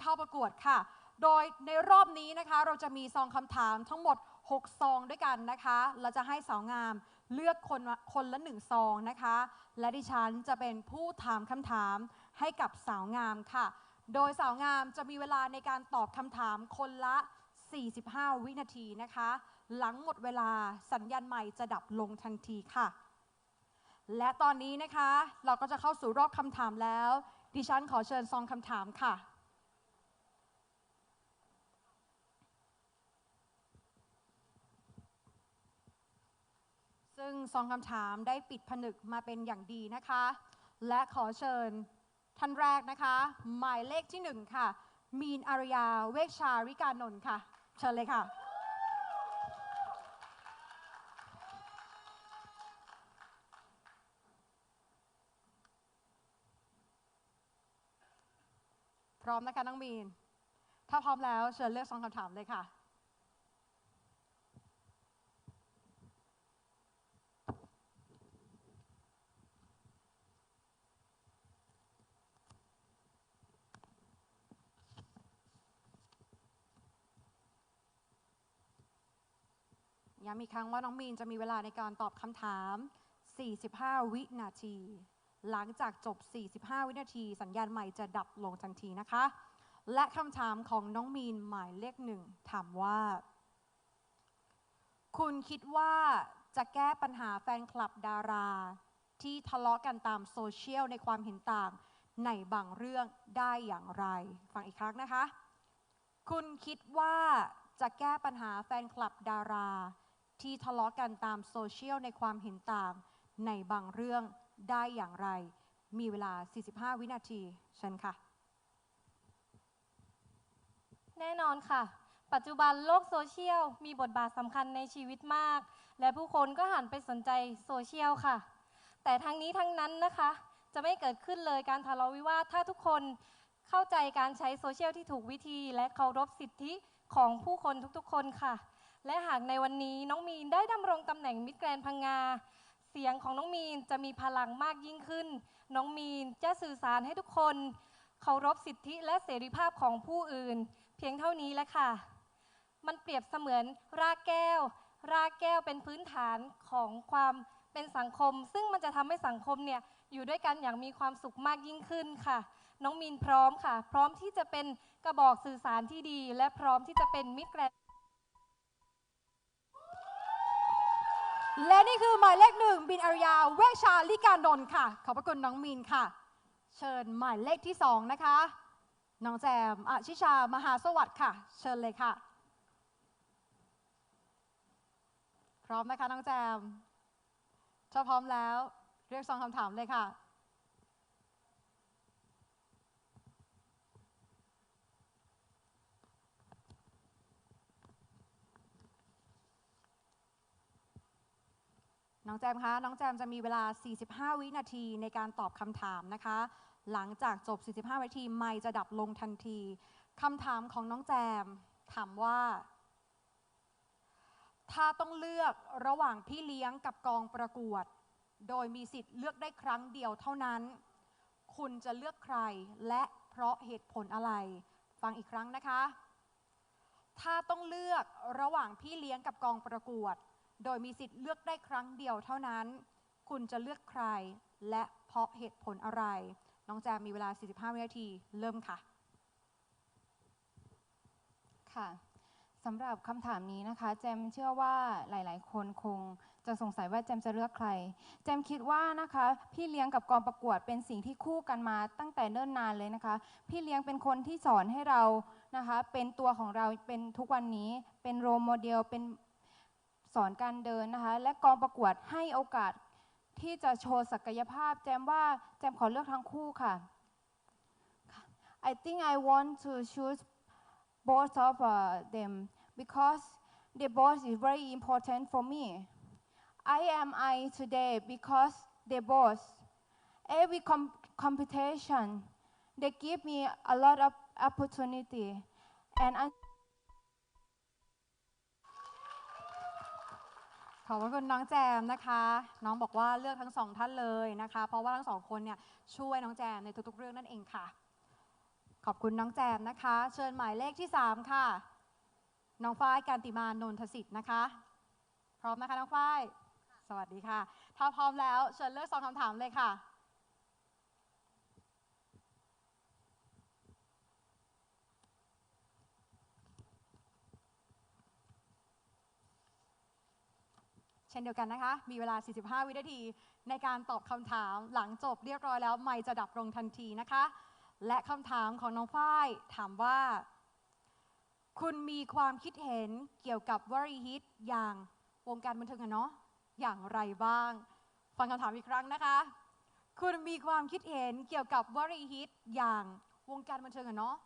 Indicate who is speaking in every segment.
Speaker 1: เข้าประกวดค่ะ โดยในรอบนี้นะคะเราจะมีซองคำถามทั้งหมด 6 ซองด้วยกันนะคะ เราจะให้สาวงามเลือกคนคนละหนึ่งซองนะคะ และดิฉันจะเป็นผู้ถามคำถามให้กับสาวงามค่ะ โดยสาวงามจะมีเวลาในการตอบคำถามคนละ 45 วินาทีนะคะ หลังหมดเวลาสัญญาณใหม่จะดับลงทันทีค่ะ และตอนนี้นะคะเราก็จะเข้าสู่รอบคำถามแล้ว ดิฉันขอเชิญซองคำถามค่ะ ซึ่งซองคำถามได้ปิดผนึกมาเป็นอย่างดีนะคะ และขอเชิญท่านแรกนะคะ หมายเลขที่หนึ่งค่ะ มีนอารยาเวชชาริกานนท์ค่ะ เชิญเลยค่ะ พร้อมนะคะน้องมีน ถ้าพร้อมแล้วเชิญเลือกซองคำถามเลยค่ะ ย้ำอีกครั้งว่าน้องมีนจะมีเวลาในการตอบคำถาม 45 วินาที หลังจากจบ 45 วินาที สัญญาณใหม่จะดับลงทันทีนะคะ และคำถามของน้องมีนหมายเลขหนึ่งถามว่า คุณคิดว่าจะแก้ปัญหาแฟนคลับดารา ที่ทะเลาะกันตามโซเชียลในความเห็นต่างในบางเรื่องได้อย่างไร ฟังอีกครั้งนะคะ คุณคิดว่าจะแก้ปัญหาแฟนคลับดารา ที่ทะเลาะกันตามโซเชียลในความเห็นต่างในบางเรื่องได้อย่างไร มีเวลา 45 วินาทีเชิญค่ะ
Speaker 2: แน่นอนค่ะ ปัจจุบันโลกโซเชียลมีบทบาทสำคัญในชีวิตมาก และผู้คนก็หันไปสนใจโซเชียลค่ะ แต่ทั้งนี้ทั้งนั้นนะคะ จะไม่เกิดขึ้นเลยการทะเลาะวิวาทถ้าทุกคนเข้าใจการใช้โซเชียลที่ถูกวิธี และเคารพสิทธิของผู้คนทุกๆ คนค่ะ และหากในวันนี้น้องมีนได้ดำรงตำแหน่งมิตรแกรนพังงา เสียงของน้องมีนจะมีพลังมากยิ่งขึ้น น้องมีนจะสื่อสารให้ทุกคน เคารพสิทธิและเสรีภาพของผู้อื่น เพียงเท่านี้แหละค่ะ มันเปรียบเสมือนรากแก้ว รากแก้วเป็นพื้นฐานของความเป็นสังคม ซึ่งมันจะทำให้สังคมเนี่ยอยู่ด้วยกันอย่างมีความสุขมากยิ่งขึ้นค่ะ น้องมีนพร้อมค่ะ พร้อมที่จะเป็นกระบอกสื่อสารที่ดี และพร้อมที่จะเป็นมิตรแกร
Speaker 1: และนี่คือหมายเลขหนึ่งบินอารยาเวชชาลิการดนท์ค่ะ ขอบพระคุณน้องมีนค่ะ เชิญหมายเลขที่สองนะคะ น้องแจมอาชิชามหาสวัสดิ์ค่ะ เชิญเลยค่ะ พร้อมนะคะน้องแจมถ้าพร้อมแล้ว เรียกซองคำถามเลยค่ะ น้องแจมคะ น้องแจมจะมีเวลา 45 วินาทีในการตอบคำถามนะคะ หลังจากจบ 45 วินาทีไม่จะดับลงทันทีคำถามของน้องแจมถามว่า ถ้าต้องเลือกระหว่างพี่เลี้ยงกับกองประกวด โดยมีสิทธิ์เลือกได้ครั้งเดียวเท่านั้น คุณจะเลือกใครและเพราะเหตุผลอะไร ฟังอีกครั้งนะคะ ถ้าต้องเลือกระหว่างพี่เลี้ยงกับกองประกวด โดยมีสิทธิ์เลือกได้ครั้งเดียวเท่านั้น คุณจะเลือกใครและเพราะเหตุผลอะไร น้องแจมมีเวลา 45 วินาที เริ่มค่ะ
Speaker 3: ค่ะสำหรับคำถามนี้นะคะ แจมเชื่อว่าหลาย ๆ คนคงจะสงสัยว่าแจมจะเลือกใคร แจมคิดว่านะคะ พี่เลี้ยงกับกองประกวดเป็นสิ่งที่คู่กันมาตั้งแต่เนิ่นนานเลยนะคะ พี่เลี้ยงเป็นคนที่สอนให้เรานะคะ เป็นตัวของเราเป็นทุกวันนี้เป็นโรโมเดลเป็น สอนการเดินนะคะ และกองประกวดให้โอกาสที่จะโชว์ศักยภาพ แจมว่าแจมขอเลือกทั้งคู่ค่ะ I think I want to choose both of uh, them because the both is very important for me. I am I today because they both. Every com- competition, they give me a lot of opportunity, and I
Speaker 1: ขอบคุณน้องแจมนะคะ น้องบอกว่าเลือกทั้งสองท่านเลยนะคะ เพราะว่าทั้งสองคนเนี่ยช่วยน้องแจมในทุกๆเรื่องนั่นเองค่ะขขอบคุณน้องแจมนะคะ เชิญหมายเลขที่ 3 ค่ะ น้องฝ้ายการติมานนทสิทธิ์นะคะ พร้อมนะคะน้องฝ้าย สวัสดีค่ะ ถ้าพร้อมแล้วเชิญเลือกสองคำถามเลยค่ะ ช่นเดียวกันนะคะ มีเวลา 45 วินาที ในการตอบคำถามหลังจบเรียบร้อยแล้ว ไม่จะดับลงทันทีนะคะ และคำถามของน้องฝ้ายถามว่า คุณมีความคิดเห็นเกี่ยวกับวลีฮิตอย่างวงการบันเทิงอะเนาะอย่างไรบ้าง ฟังคำถามอีกครั้งนะคะ คุณมีความคิดเห็นเกี่ยวกับวลีฮิตอย่างวงการบันเทิงอะเนาะ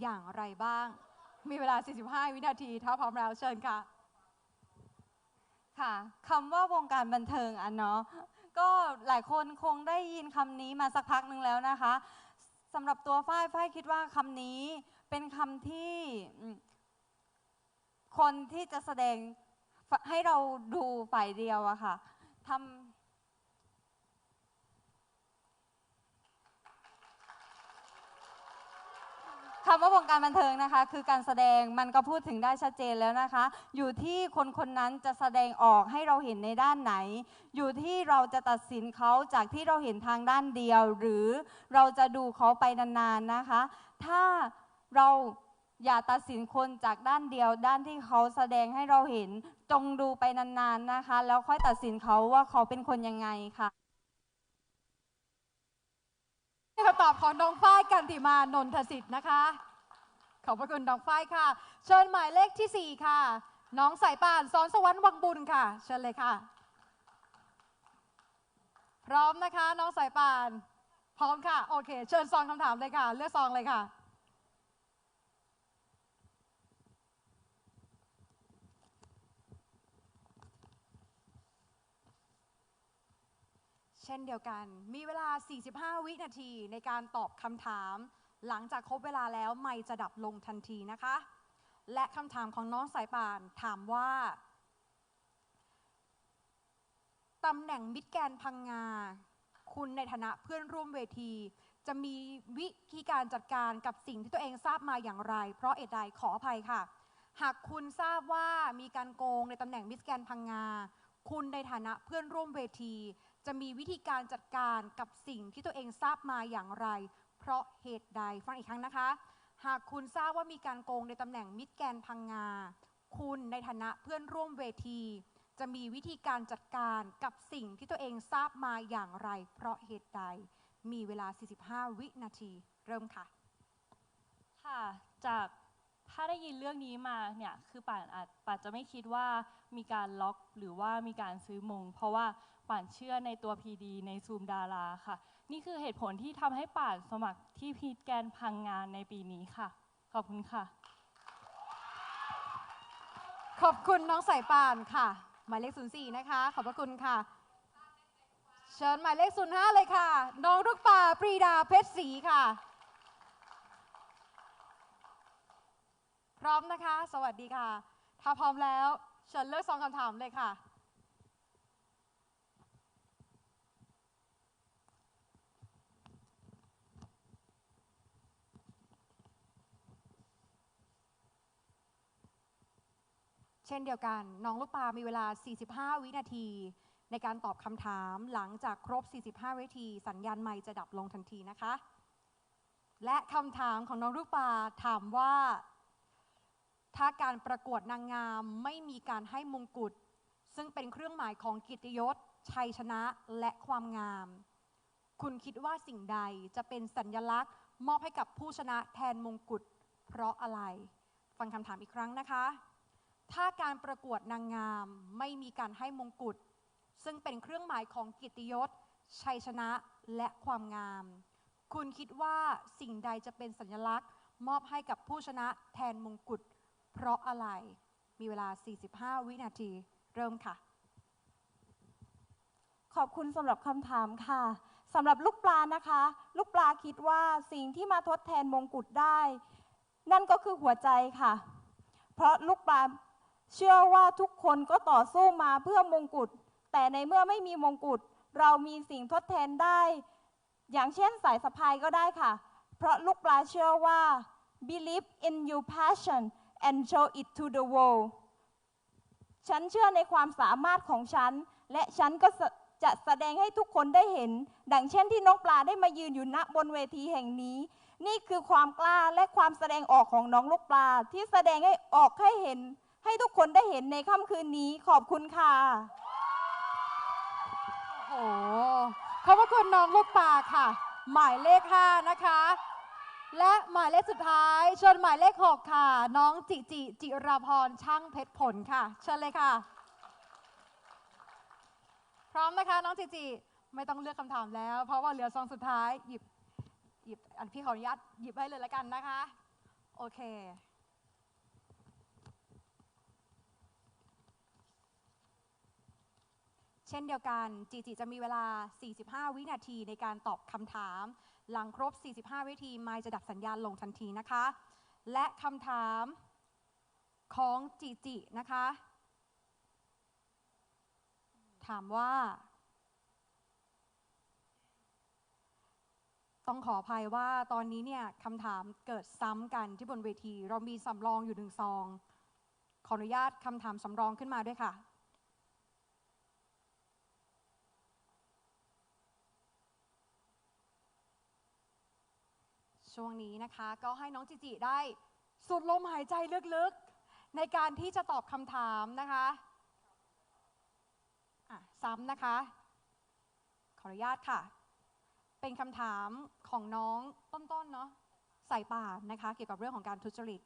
Speaker 1: อย่างไรบ้าง มีเวลา 45 วินาที ถ้าพร้อมแล้วเชิญค่ะ
Speaker 4: ค่ะคำว่าวงการบันเทิงอะเนาะก็หลายคนคงได้ยินคำนี้มาสักพักหนึ่งแล้วนะคะสำหรับตัวฝ้ายฝ้ายคิดว่าคำนี้เป็นคำที่คนที่จะแสดงให้เราดูฝ่ายเดียวอะค่ะทำ คำว่าวงการบันเทิงนะคะ คือการแสดงมันก็พูดถึงได้ชัดเจนแล้วนะคะ อยู่ที่คนคนนั้นจะแสดงออกให้เราเห็นในด้านไหน อยู่ที่เราจะตัดสินเขาจากที่เราเห็นทางด้านเดียว หรือเราจะดูเขาไปนานๆนะคะ ถ้าเราอย่าตัดสินคนจากด้านเดียว ด้านที่เขาแสดงให้เราเห็นจงดูไปนานๆนะคะ แล้วค่อยตัดสินเขาว่าเขาเป็นคนยังไงค่ะ
Speaker 1: คำตอบของน้องฝ้ายกันติมานนทสิทธิ์นะคะ ขอบพระคุณน้องฝ้ายค่ะ เชิญหมายเลขที่ 4 ค่ะ น้องสายป่านสอนสวรรค์วังบุญค่ะ เชิญเลยค่ะ พร้อมนะคะ น้องสายป่าน พร้อมค่ะ โอเค เชิญซองคำถามเลยค่ะ เลือกซองเลยค่ะ เช่นเดียวกัน มีเวลา 45 วินาทีในการตอบคำถาม หลังจากครบเวลาแล้วไม่จะดับลงทันทีนะคะ และคำถามของน้องสายป่านถามว่าตำแหน่งมิดแกนพังงา คุณในฐานะเพื่อนร่วมเวที จะมีวิธีการจัดการกับสิ่งที่ตัวเองทราบมาอย่างไร เพราะเอดใดขออภัยค่ะ หากคุณทราบว่ามีการโกงในตำแหน่งมิสแกนพังงา คุณในฐานะเพื่อนร่วมเวที จะมีวิธีการจัดการกับสิ่งที่ตัวเองทราบมาอย่างไร เพราะเหตุใดฟังอีกครั้งนะคะ หากคุณทราบว่ามีการโกงในตำแหน่งมิดแกนพังงา คุณในฐานะเพื่อนร่วมเวที จะมีวิธีการจัดการกับสิ่งที่ตัวเองทราบมาอย่างไร เพราะเหตุใดมีเวลา 45 วินาที เริ่มค่ะ
Speaker 5: ค่ะ จากถ้าได้ยินเรื่องนี้มาเนี่ยคือป่านอาจป่านจะไม่คิดว่ามีการล็อกหรือว่ามีการซื้อมง เพราะว่า ป่านเชื่อในตัว PD ในซูมดาราค่ะ นี่คือเหตุผลที่ทำให้ป่านสมัครที่พีทแกนพังงานในปีนี้ค่ะ ขอบคุณค่ะ
Speaker 1: ขอบคุณน้องสายป่านค่ะ หมายเลข 04 นะคะ ขอบพระคุณค่ะ เชิญหมายเลข 05 เลยค่ะ น้องลูกป่าปรีดาเพชรศรีค่ะ พร้อมนะคะ สวัสดีค่ะ ถ้าพร้อมแล้ว เชิญเลือกสองคำถามเลยค่ะ ช่นเดียวกัน น้องลูกปลามีเวลา 45 วินาที ในการตอบคำถามหลังจากครบ 45 วินาที สัญญาณไมค์จะดับลงทันทีนะคะ และคำถามของน้องลูกปลาถามว่า ถ้าการประกวดนางงามไม่มีการให้มงกุฎซึ่งเป็นเครื่องหมายของกิตยศ ชัยชนะและความงาม คุณคิดว่าสิ่งใดจะเป็นสัญญลักษณ์ มอบให้กับผู้ชนะแทนมงกุฎเพราะอะไร ฟังคำถามอีกครั้งนะคะ ถ้าการประกวดนางงามไม่มีการให้มงกุฎ ซึ่งเป็นเครื่องหมายของกิตยศ ชัยชนะและความงาม คุณคิดว่าสิ่งใดจะเป็นสัญลักษณ์ มอบให้กับผู้ชนะแทนมงกุฎ เพราะอะไร มีเวลา 45 วินาที เริ่มค่ะ
Speaker 4: ขอบคุณสำหรับคำถามค่ะสำหรับลูกปลานะคะ ลูกปลาคิดว่าสิ่งที่มาทดแทนมงกุฎได้ นั่นก็คือหัวใจค่ะ เพราะลูกปลา เชื่อว่าทุกคนก็ต่อสู้มาเพื่อมงกุฎ แต่ในเมื่อไม่มีมงกุฎ เรามีสิ่งทดแทนได้ อย่างเช่นสายสะพายก็ได้ค่ะ
Speaker 6: เพราะลูกปลาเชื่อว่า believe in your passion and show it to the world ฉันเชื่อในความสามารถของฉัน และฉันก็จะแสดงให้ทุกคนได้เห็น ดังเช่นที่น้องปลาได้มายืนอยู่ณบนเวทีแห่งนี้ นี่คือความกล้าและความแสดงออกของน้องลูกปลาที่แสดงให้ออกให้เห็น ให้ทุกคนได้เห็นในค่ำคืนนี้ขอบคุณค่ะ
Speaker 1: โอ้โหขอบพระคุณน้องลูกปลาค่ะ หมายเลข 5 นะคะ และหมายเลขสุดท้ายชวนหมายเลข 6 ค่ะ น้องจิจิ จิราพรช่างเพชรผลค่ะเชิญเลยค่ะ พร้อมนะคะ น้องจิจิ ไม่ต้องเลือกคำถามแล้ว เพราะว่าเหลือซองสุดท้ายหยิบหยิบอันพี่ขออนุญาตหยิบให้เลยละกันนะคะ โอเค ช่นเดียวกันจีจีจะมีเวลา 45 วินาทีในการตอบคำถาม หลังครบ 45 วินาทีไมค์จะดับสัญญาณลงทันทีนะคะ และคำถามของจีจีนะคะ ถามว่า ต้องขออภัยว่าตอนนี้เนี่ยคำถามเกิดซ้ำกันที่บนเวที เรามีสำรองอยู่หนึ่งซอง ขออนุญาตคำถามสำรองขึ้นมาด้วยค่ะ ช่วงนี้นะคะ ก็ให้น้องจิจิได้สูดลมหายใจลึกๆ ในการที่จะตอบคำถามนะคะะซ้ำนะคะ ขออนุญาตค่ะ เป็นคำถามของน้องต้นๆเนาะใส่ป่านนะคะ เกี่ยวกับเรื่องของการทุจริต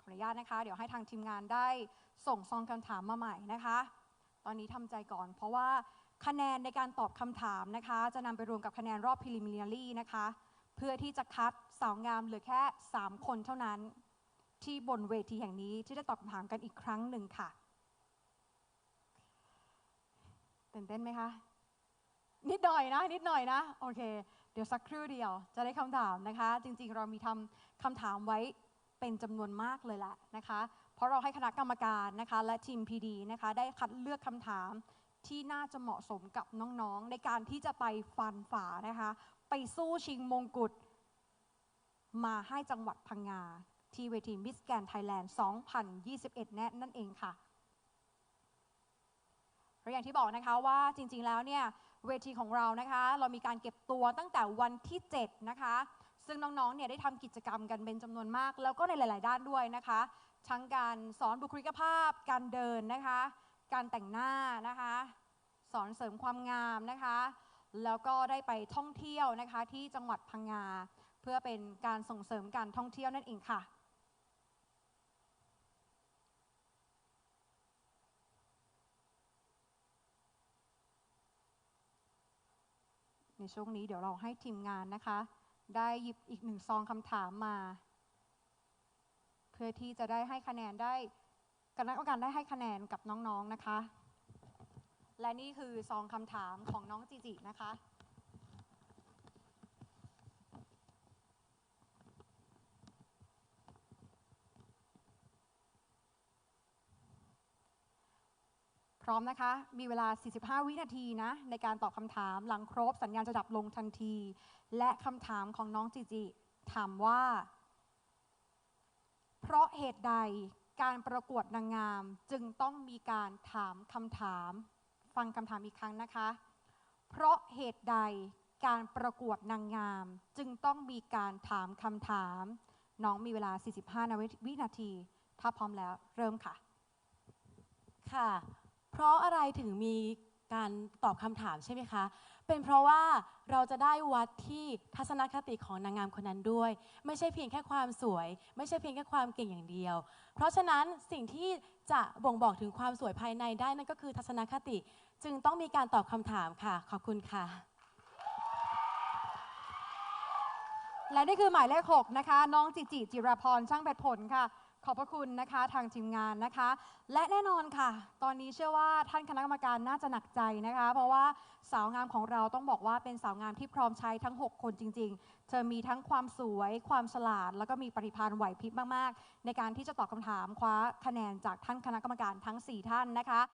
Speaker 1: ขออนุญาตนะคะ เดี๋ยวให้ทางทีมงานได้ส่งซองคำถามมาใหม่นะคะ ตอนนี้ทำใจก่อน เพราะว่าคะแนนในการตอบคำถามนะคะ จะนำไปรวมกับคะแนนรอบ preliminary นะคะ เพื่อที่จะคัดสาวงามเหลือแค่ 3 คนเท่านั้น ที่บนเวทีแห่งนี้ที่ได้ตอบคำถามกันอีกครั้งหนึ่งค่ะตื่นเต้นไหมคะ นิดหน่อยนะ นิดหน่อยนะ โอเค เดี๋ยวสักครู่เดียว จะได้คำถามนะคะ จริง ๆ เรามีทำคำถามไว้เป็นจำนวนมากเลยแหละนะคะ เพราะเราให้คณะกรรมการนะคะ และทีม PD นะคะ ได้คัดเลือกคำถามที่น่าจะเหมาะสมกับน้องๆ ในการที่จะไปฟันฝ่านะคะ ไปสู้ชิงมงกุฎมาให้จังหวัดพังงา ที่เวทีมิสแกนไทยแลนด์ 2021 แน่นั่นเองค่ะแล้วอย่างที่บอกนะคะว่าจริงๆแล้วเนี่ยเวทีของเรานะคะเรามีการเก็บตัวตั้งแต่วันที่ 7 นะคะ ซึ่งน้องๆเนี่ยได้ทำกิจกรรมกันเป็นจำนวนมาก แล้วก็ในหลาย ๆ ด้านด้วยนะคะ ทั้งการสอนบุคลิกภาพ การเดินนะคะ การแต่งหน้านะคะ สอนเสริมความงามนะคะ แล้วก็ได้ไปท่องเที่ยวนะคะที่จังหวัดพังงา เพื่อเป็นการส่งเสริมการท่องเที่ยวนั่นเองค่ะ ในช่วงนี้เดี๋ยวเราให้ทีมงานนะคะ ได้หยิบอีกหนึ่งซองคำถามมา เพื่อที่จะได้ให้คะแนนได้คณะกรรมการได้ให้คะแนนกับน้องๆนะคะ และนี่คือซองคำถามของน้องจิจินะคะ พร้อมนะคะ มีเวลา 45 วินาทีนะ ในการตอบคำถามหลังครบสัญญาณจะดับลงทันที และคำถามของน้องจิจิ ถามว่า เพราะเหตุใดการประกวดนางงามจึงต้องมีการถามคำถาม ฟังคำถามอีกครั้งนะคะ เพราะเหตุใดการประกวดนางงาม จึงต้องมีการถามคำถาม น้องมีเวลา 45 นาวินาที ถ้าพร้อมแล้วเริ่มค่ะ
Speaker 7: ค่ะ เพราะอะไรถึงมีการตอบคำถามใช่ไหมคะ เป็นเพราะว่าเราจะได้วัดที่ทัศนคติของนางงามคนนั้นด้วย ไม่ใช่เพียงแค่ความสวย ไม่ใช่เพียงแค่ความเก่งอย่างเดียว เพราะฉะนั้นสิ่งที่จะบ่งบอกถึงความสวยภายในได้นั่นก็คือทัศนคติ จึงต้องมีการตอบคำถามค่ะ ขอบคุณค่ะ
Speaker 1: และนี่คือหมายเลข6นะคะ น้องจิจิจิรพรช่างแบดผลค่ะ ขอบพระคุณนะคะทางทีมงานนะคะ และแน่นอนค่ะ ตอนนี้เชื่อว่าท่านคณะกรรมการน่าจะหนักใจนะคะ เพราะว่าสาวงามของเราต้องบอกว่าเป็นสาวงามที่พร้อมใช้ทั้ง 6 คนจริง ๆ เธอมีทั้งความสวย ความฉลาด แล้วก็มีปฏิภาณไหวพริบมากๆ ในการที่จะตอบคำถามคว้าคะแนนจากท่านคณะกรรมการทั้ง 4 ท่านนะคะ